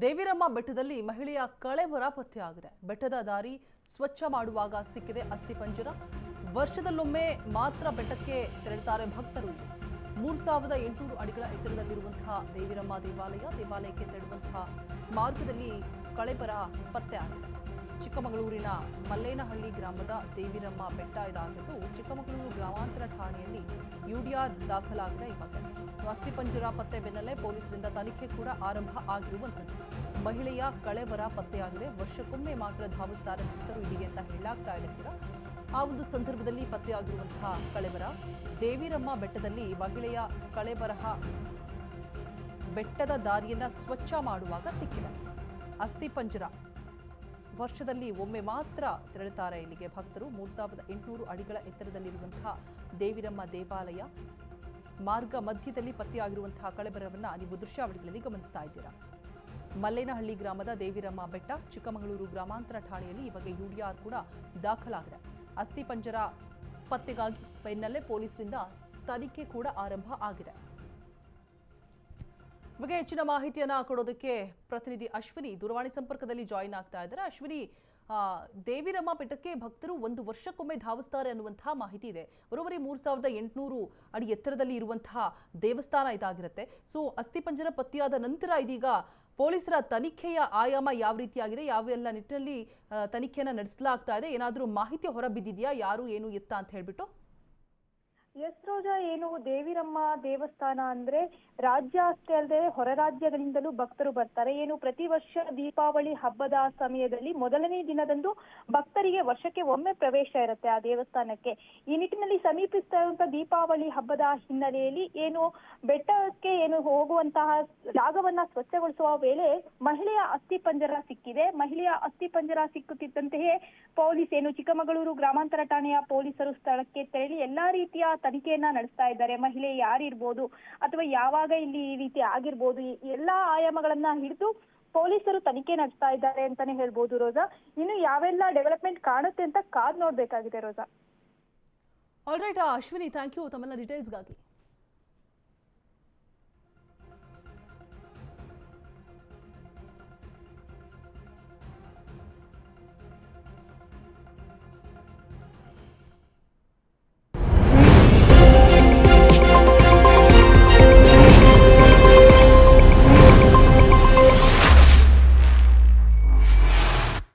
ದೇವಿರಮ್ಮ ಬೆಟ್ಟದಲ್ಲಿ ಮಹಿಳೆಯ ಕಳೆಬರ ಪತ್ತೆಯಾಗಿದೆ. ಬೆಟ್ಟದ ದಾರಿ ಸ್ವಚ್ಛ ಮಾಡುವಾಗ ಸಿಕ್ಕಿದೆ ಅಸ್ಥಿಪಂಜರ ವರ್ಷದಲ್ಲೊಮ್ಮೆ ಮಾತ್ರ ಬೆಟ್ಟಕ್ಕೆ ತೆರಳುತ್ತಾರೆ ಭಕ್ತರು. ಮೂರು ಸಾವಿರದ ಎಂಟುನೂರು ಅಡಿಗಳ ಎತ್ತರದಲ್ಲಿರುವಂತಹ ದೇವಿರಮ್ಮ ದೇವಾಲಯ, ದೇವಾಲಯಕ್ಕೆ ತೆರಳುವಂತಹ ಮಾರ್ಗದಲ್ಲಿ ಕಳೆಬರ ಪತ್ತೆಯಾಗಿದೆ. ಚಿಕ್ಕಮಗಳೂರಿನ ಮಲ್ಲೇನಹಳ್ಳಿ ಗ್ರಾಮದ ದೇವಿರಮ್ಮ ಬೆಟ್ಟ ಇದಾಗಿದ್ದು, ಚಿಕ್ಕಮಗಳೂರು ಗ್ರಾಮಾಂತರ ಠಾಣೆಯಲ್ಲಿ ಯುಡಿಆರ್ ದಾಖಲಾಗಿದೆ ಈ ಬಗ್ಗೆ ಅಸ್ಥಿಪಂಜರ ಪತ್ತೆ ಬೆನ್ನಲ್ಲೇ ಪೊಲೀಸರಿಂದ ತನಿಖೆ ಕೂಡ ಆರಂಭ ಆಗಿರುವಂಥದ್ದು. ಮಹಿಳೆಯ ಕಳೆಬರ ಪತ್ತೆಯಾಗಿದೆ. ವರ್ಷಕ್ಕೊಮ್ಮೆ ಮಾತ್ರ ಧಾವಿಸ್ತಾರೆ ಭಕ್ತರು. ಇಲ್ಲಿಗೆ ಅಂತ ಹೇಳಲಾಗ್ತಾ ಇದೆ ಆ ಒಂದು ಸಂದರ್ಭದಲ್ಲಿ ಪತ್ತೆಯಾಗಿರುವಂತಹ ಕಳೆಬರ, ದೇವಿರಮ್ಮ ಬೆಟ್ಟದಲ್ಲಿ ಮಹಿಳೆಯ ಕಳೆಬರಹ ಬೆಟ್ಟದ ದಾರಿಯನ್ನ ಸ್ವಚ್ಛ ಮಾಡುವಾಗ ಸಿಕ್ಕಿದೆ. ಅಸ್ಥಿಪಂಜರ ವರ್ಷದಲ್ಲಿ ಒಮ್ಮೆ ಮಾತ್ರ ತೆರಳುತ್ತಾರೆ ಇಲ್ಲಿಗೆ ಭಕ್ತರು. ಮೂರು ಸಾವಿರದ ಎಂಟುನೂರು ಅಡಿಗಳ ಎತ್ತರದಲ್ಲಿರುವಂತಹ ದೇವಿರಮ್ಮ ದೇವಾಲಯ ಮಾರ್ಗ ಮಧ್ಯದಲ್ಲಿ ಪತ್ತೆಯಾಗಿರುವಂತಹ ಕಳೆಬರವನ್ನು ನೀವು ದೃಶ್ಯಾವಳಿಗಳಲ್ಲಿ ಗಮನಿಸ್ತಾ ಇದ್ದೀರಾ. ಮಲ್ಲೇನಹಳ್ಳಿ ಗ್ರಾಮದ ದೇವಿರಮ್ಮ ಬೆಟ್ಟ, ಚಿಕ್ಕಮಗಳೂರು ಗ್ರಾಮಾಂತರ ಠಾಣೆಯಲ್ಲಿ ಈ ಬಗ್ಗೆ ಯುಡಿಆರ್ ಕೂಡ ದಾಖಲಾಗಿದೆ. ಅಸ್ಥಿಪಂಜರ ಪತ್ತೆಗಾಗಿ ಬೆನ್ನಲ್ಲೇ ಪೊಲೀಸರಿಂದ ತನಿಖೆ ಕೂಡ ಆರಂಭ ಆಗಿದೆ. ಬಗ್ಗೆ ಹೆಚ್ಚಿನ ಮಾಹಿತಿಯನ್ನ ಕೊಡೋದಕ್ಕೆ ಪ್ರತಿನಿಧಿ ಅಶ್ವಿನಿ ದೂರವಾಣಿ ಸಂಪರ್ಕದಲ್ಲಿ ಜಾಯಿನ್ ಆಗ್ತಾ ಇದ್ದಾರೆ. ಅಶ್ವಿನಿ ದೇವಿರಮ್ಮ ಬೆಟ್ಟಕ್ಕೆ ಭಕ್ತರು ಒಂದು ವರ್ಷಕ್ಕೊಮ್ಮೆ ಧಾವಿಸ್ತಾರೆ ಅನ್ನುವಂತಹ ಮಾಹಿತಿ ಇದೆ. ಬರೋಬ್ಬರಿ ಮೂರು ಸಾವಿರದ ಎಂಟುನೂರು ಅಡಿ ಎತ್ತರದಲ್ಲಿ ಇರುವಂತಹ ದೇವಸ್ಥಾನ ಇದಾಗಿರುತ್ತೆ. ಸೊ ಅಸ್ಥಿಪಂಜರ ಪತ್ತೆಯಾದ ನಂತರ ಇದೀಗ ಪೊಲೀಸರ ತನಿಖೆಯ ಆಯಾಮ ಯಾವ ರೀತಿಯಾಗಿದೆ? ಯಾವೆಲ್ಲ ನಿಟ್ಟಿನಲ್ಲಿ ತನಿಖೆಯನ್ನು ನಡೆಸಲಾಗ್ತಾ ಇದೆ? ಏನಾದರೂ ಮಾಹಿತಿ ಹೊರಬಿದ್ದಿದೆಯಾ? ಯಾರು, ಏನು, ಎತ್ತ ಅಂತ ಹೇಳ್ಬಿಟ್ಟು. ಎಸ್ ರೋಜಾ ಏನು? ದೇವಿರಮ್ಮ ದೇವಸ್ಥಾನ ಅಂದ್ರೆ ರಾಜ್ಯ ಅಷ್ಟೇ ಅಲ್ಲದೆ ಹೊರ ರಾಜ್ಯಗಳಿಂದಲೂ ಭಕ್ತರು ಬರ್ತಾರೆ. ಏನು? ಪ್ರತಿ ವರ್ಷ ದೀಪಾವಳಿ ಹಬ್ಬದ ಸಮಯದಲ್ಲಿ ಮೊದಲನೇ ದಿನದಂದು ಭಕ್ತರಿಗೆ ವರ್ಷಕ್ಕೆ ಒಮ್ಮೆ ಪ್ರವೇಶ ಇರುತ್ತೆ ಆ ದೇವಸ್ಥಾನಕ್ಕೆ. ಈ ನಿಟ್ಟಿನಲ್ಲಿ ಸಮೀಪಿಸ್ತಾ ಇರುವಂತಹ ದೀಪಾವಳಿ ಹಬ್ಬದ ಹಿನ್ನೆಲೆಯಲ್ಲಿ ಏನು? ಬೆಟ್ಟಕ್ಕೆ ಏನು ಹೋಗುವಂತಹ ಜಾಗವನ್ನ ಸ್ವಚ್ಛಗೊಳಿಸುವ ವೇಳೆ ಮಹಿಳೆಯ ಅಸ್ಥಿಪಂಜರ ಸಿಕ್ಕಿದೆ. ಮಹಿಳೆಯ ಅಸ್ಥಿಪಂಜರ ಸಿಕ್ಕುತ್ತಿದ್ದಂತೆಯೇ ಪೊಲೀಸ್ ಏನು ಚಿಕ್ಕಮಗಳೂರು ಗ್ರಾಮಾಂತರ ಠಾಣೆಯ ಪೊಲೀಸರು ಸ್ಥಳಕ್ಕೆ ತೆರಳಿ ಎಲ್ಲಾ ರೀತಿಯ ತನಿಖೆಯನ್ನ ನಡೆಸ್ತಾ ಇದ್ದಾರೆ. ಮಹಿಳೆ ಯಾರಿರ್ಬೋದು ಅಥವಾ ಯಾವಾಗ ಇಲ್ಲಿ ಈ ರೀತಿ ಆಗಿರ್ಬೋದು ಎಲ್ಲಾ ಆಯಾಮಗಳನ್ನ ಹಿಡಿದು ಪೊಲೀಸರು ತನಿಖೆ ನಡೆಸ್ತಾ ಇದ್ದಾರೆ ಅಂತಾನೆ ಹೇಳ್ಬೋದು ರೋಜಾ. ಇನ್ನು ಯಾವೆಲ್ಲ ಡೆವಲಪ್ಮೆಂಟ್ ಕಾಣುತ್ತೆ ಅಂತ ಕಾದ್ ನೋಡ್ಬೇಕಾಗಿದೆ Roja. Alright Ashwini thank you ತಮ್ಮೆಲ್ಲ ಡೀಟೇಲ್ಸ್ಗಾಗಿ